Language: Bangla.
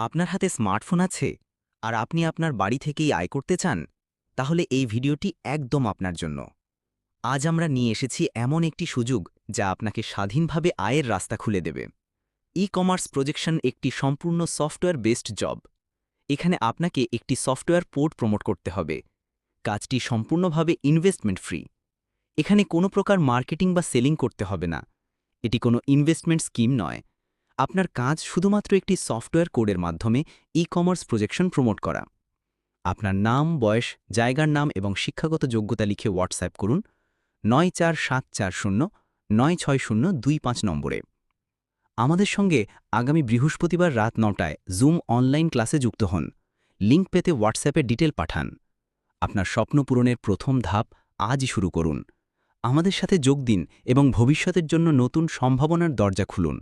আপনার হাতে স্মার্টফোন আছে আর আপনি আপনার বাড়ি থেকেই আয় করতে চান, তাহলে এই ভিডিওটি একদম আপনার জন্য। আজ আমরা নিয়ে এসেছি এমন একটি সুযোগ যা আপনাকে স্বাধীনভাবে আয়ের রাস্তা খুলে দেবে। ই কমার্স প্রজেকশন একটি সম্পূর্ণ সফটওয়্যার বেসড জব। এখানে আপনাকে একটি সফটওয়্যার পোর্ট প্রমোট করতে হবে। কাজটি সম্পূর্ণভাবে ইনভেস্টমেন্ট ফ্রি এখানে কোনো প্রকার মার্কেটিং বা সেলিং করতে হবে না। এটি কোনো ইনভেস্টমেন্ট স্কিম নয়। আপনার কাজ শুধুমাত্র একটি সফটওয়্যার কোডের মাধ্যমে ই কমার্স প্রজেকশন প্রমোট করা। আপনার নাম, বয়স, জায়গার নাম এবং শিক্ষাগত যোগ্যতা লিখে হোয়াটসঅ্যাপ করুন নয় চার সাত চার শূন্য, নয় ছয় শূন্য দুই পাঁচ নম্বরে। আমাদের সঙ্গে আগামী বৃহস্পতিবার রাত নটায় জুম অনলাইন ক্লাসে যুক্ত হন। লিঙ্ক পেতে হোয়াটসঅ্যাপে ডিটেল পাঠান। আপনার স্বপ্ন পূরণের প্রথম ধাপ আজই শুরু করুন। আমাদের সাথে যোগ দিন এবং ভবিষ্যতের জন্য নতুন সম্ভাবনার দরজা খুলুন।